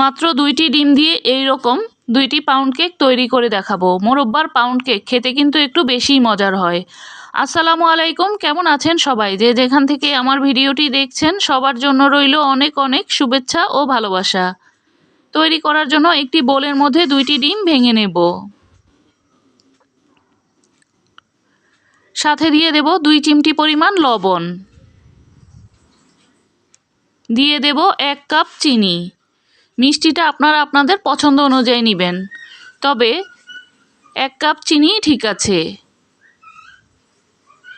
মাত্র দুইটি ডিম দিয়ে এই রকম দুইটি পাউন্ড কেক তৈরি করে দেখাবো। মোরব্বার পাউন্ড কেক খেতে কিন্তু একটু বেশিই মজার হয়। আসসালামু আলাইকুম, কেমন আছেন সবাই? যে যেখান থেকে আমার ভিডিওটি দেখছেন, সবার জন্য রইল অনেক অনেক শুভেচ্ছা ও ভালোবাসা। তৈরি করার জন্য একটি বোলের মধ্যে দুইটি ডিম ভেঙে নেব। সাথে দিয়ে দেব দুই চিমটি পরিমাণ লবণ। দিয়ে দেব এক কাপ চিনি। মিষ্টিটা আপনারা আপনাদের পছন্দ অনুযায়ী নেবেন। তবে এক কাপ চিনি ঠিক আছে।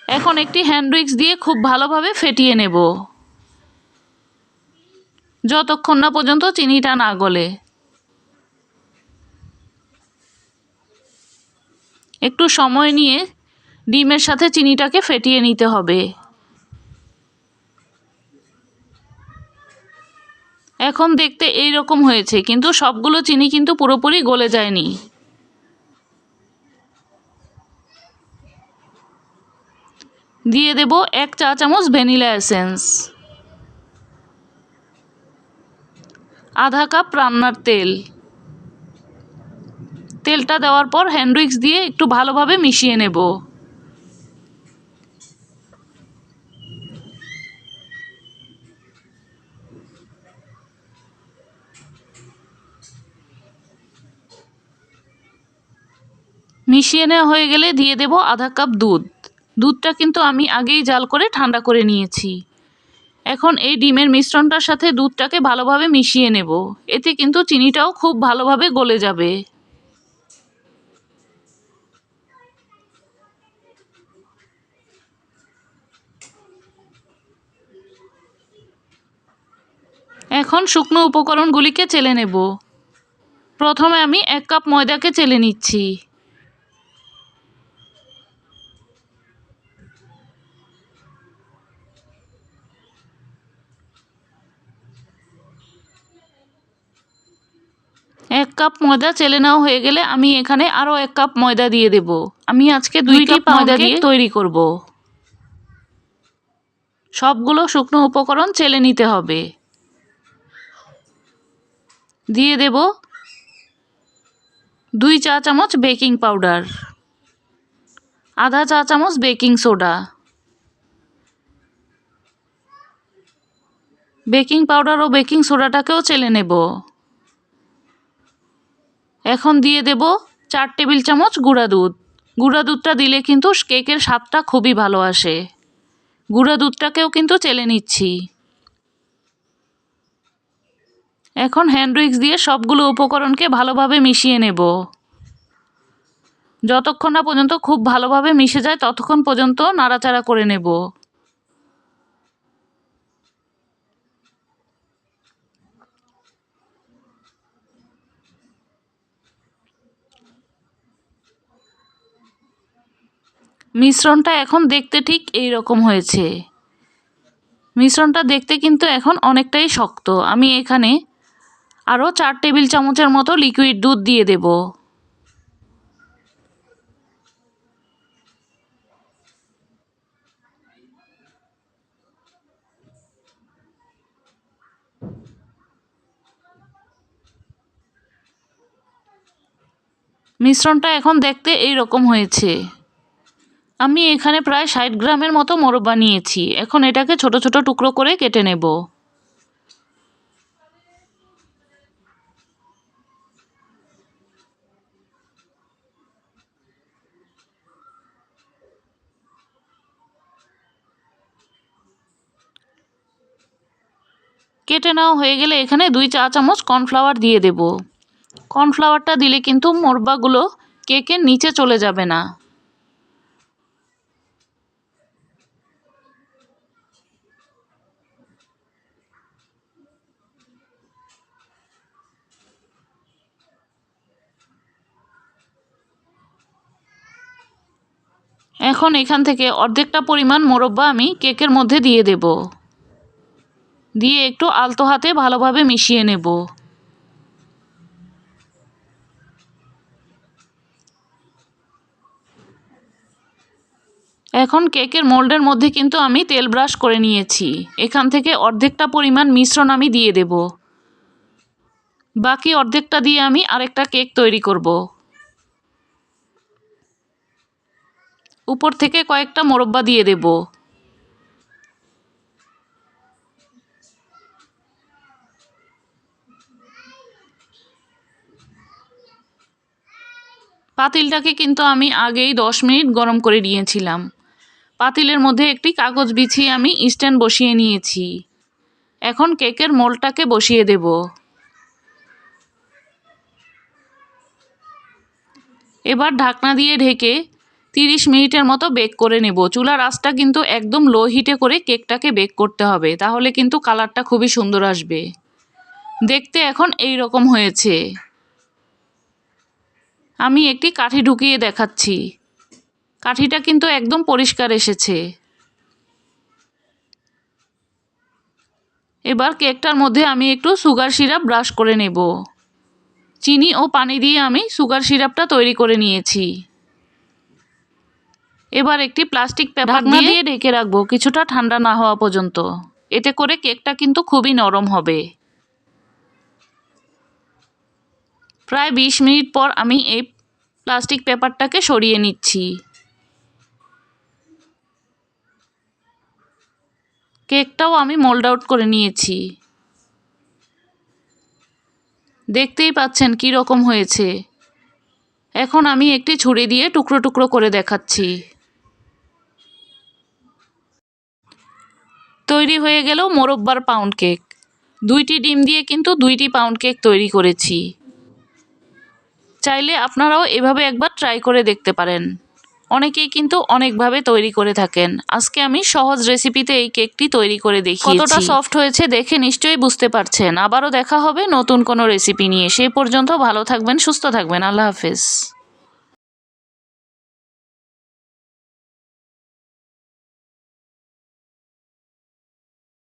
এখন একটি হ্যান্ড উইক্স দিয়ে খুব ভালোভাবে ফেটিয়ে নেব। যতক্ষণ না পর্যন্ত চিনিটা না গলে। একটু সময় নিয়ে ডিমের সাথে চিনিটাকে ফেটিয়ে নিতে হবে। এখন দেখতে এই রকম হয়েছে, কিন্তু সবগুলো চিনি কিন্তু পুরোপুরি গলে যায়নি। দিয়ে দেব এক চা চামচ ভ্যানিলা এসেন্স। আধা কাপ রান্নার তেল। তেলটা দেওয়ার পর হ্যান্ডউইক্স দিয়ে একটু ভালোভাবে মিশিয়ে নেব। মিশিয়ে নেওয়া হয়ে গেলে দিয়ে দেব আধা কাপ দুধ। দুধটা কিন্তু আমি আগেই জাল করে ঠান্ডা করে নিয়েছি। এখন এই ডিমের মিশ্রণটার সাথে দুধটাকে ভালোভাবে মিশিয়ে নেব। এতে কিন্তু চিনিটাও খুব ভালোভাবে গলে যাবে। এখন শুকনো উপকরণগুলিকে চেলে নেব। প্রথমে আমি এক কাপ ময়দাকে চেলে নিচ্ছি এক কাপ ময়দা চেলে নেওয়া হয়ে গেলে আমি এখানে আরও এক কাপ ময়দা দিয়ে দেব। আমি আজকে দুই কাপ ময়দা দিয়ে তৈরি করব। সবগুলো শুকনো উপকরণ চেলে নিতে হবে। দিয়ে দেব দুই চা চামচ বেকিং পাউডার আধা চা চামচ বেকিং সোডা। বেকিং পাউডার ও বেকিং সোডাটাকেও চেলে নেব। এখন দিয়ে দেব চার টেবিল চামচ গুঁড়া দুধ। গুঁড়া দুধটা দিলে কিন্তু কেকের স্বাদটা খুবই ভালো আসে। গুঁড়া দুধটাকেও কিন্তু চেলে নিচ্ছি। এখন হ্যান্ড উইক্স দিয়ে সবগুলো উপকরণকে ভালোভাবে মিশিয়ে নেব। যতক্ষণ না পর্যন্ত খুব ভালোভাবে মিশে যায়, ততক্ষণ পর্যন্ত নাড়াচাড়া করে নেব। মিশ্রণটা এখন দেখতে ঠিক এই রকম হয়েছে। মিশ্রণটা দেখতে কিন্তু এখন অনেকটাই শক্ত। আমি এখানে আরও চার টেবিল চামচের মতো লিকুইড দুধ দিয়ে দেব। মিশ্রণটা এখন দেখতে এই রকম হয়েছে। আমি এখানে প্রায় ষাট গ্রামের মতো মোরব্বা নিয়েছি এখন এটাকে ছোট ছোট টুকরো করে কেটে নেব। কেটে নেওয়া হয়ে গেলে এখানে দুই চা চামচ কর্নফ্লাওয়ার দিয়ে দেব। কর্নফ্লাওয়ারটা দিলে কিন্তু মোরব্বাগুলো কেকের নিচে চলে যাবে না। এখন এখান থেকে অর্ধেকটা পরিমাণ মোরব্বা আমি কেকের মধ্যে দিয়ে দেব। দিয়ে একটু আলতো হাতে ভালোভাবে মিশিয়ে নেব। এখন কেকের মোল্ডের মধ্যে কিন্তু আমি তেল ব্রাশ করে নিয়েছি। এখান থেকে অর্ধেকটা পরিমাণ মিশ্রণ আমি দিয়ে দেব। বাকি অর্ধেকটা দিয়ে আমি আরেকটা কেক তৈরি করব। উপর থেকে কয়েকটা মোরব্বা দিয়ে দেব। পাতিলটাকে কিন্তু আমি আগেই দশ মিনিট গরম করে নিয়েছিলাম। পাতিলের মধ্যে একটি কাগজ বিছিয়ে আমি স্ট্যান্ড বসিয়ে নিয়েছি। এখন কেকের মোলটাকে বসিয়ে দেব। এবার ঢাকনা দিয়ে ঢেকে তিরিশ মিনিটের মতো বেক করে নেব। চুলার আঁচটা কিন্তু একদম লো হিটে করে কেকটাকে বেক করতে হবে। তাহলে কিন্তু কালারটা খুবই সুন্দর আসবে। দেখতে এখন এই রকম হয়েছে। আমি একটি কাঠি ঢুকিয়ে দেখাচ্ছি। কাঠিটা কিন্তু একদম পরিষ্কার এসেছে। এবার কেকটার মধ্যে আমি একটু সুগার সিরাপ ব্রাশ করে নেব। চিনি ও পানি দিয়ে আমি সুগার সিরাপটা তৈরি করে নিয়েছি। এবার একটি প্লাস্টিক পেপার দিয়ে ঢেকে রাখব কিছুটা ঠান্ডা না হওয়া পর্যন্ত। এতে করে কেকটা কিন্তু খুবই নরম হবে। প্রায় বিশ মিনিট পর আমি এই প্লাস্টিক পেপারটাকে সরিয়ে নিচ্ছি। কেকটাও আমি মোল্ড আউট করে নিয়েছি। দেখতেই পাচ্ছেন কী রকম হয়েছে। এখন আমি একটি ছুরি দিয়ে টুকরো টুকরো করে দেখাচ্ছি। তৈরি হয়ে গেল মোরব্বার পাউন্ড কেক দুইটি ডিম দিয়ে কিন্তু দুইটি পাউন্ড কেক তৈরি করেছি। চাইলে আপনারাও এভাবে একবার ট্রাই করে দেখতে পারেন। অনেকেই কিন্তু অনেকভাবে তৈরি করে থাকেন। আজকে আমি সহজ রেসিপিতে এই কেকটি তৈরি করে দেখি কতটা সফট হয়েছে দেখে নিশ্চয়ই বুঝতে পারছেন। আবারও দেখা হবে নতুন কোনো রেসিপি নিয়ে। সেই পর্যন্ত ভালো থাকবেন, সুস্থ থাকবেন। আল্লাহ হাফেজ।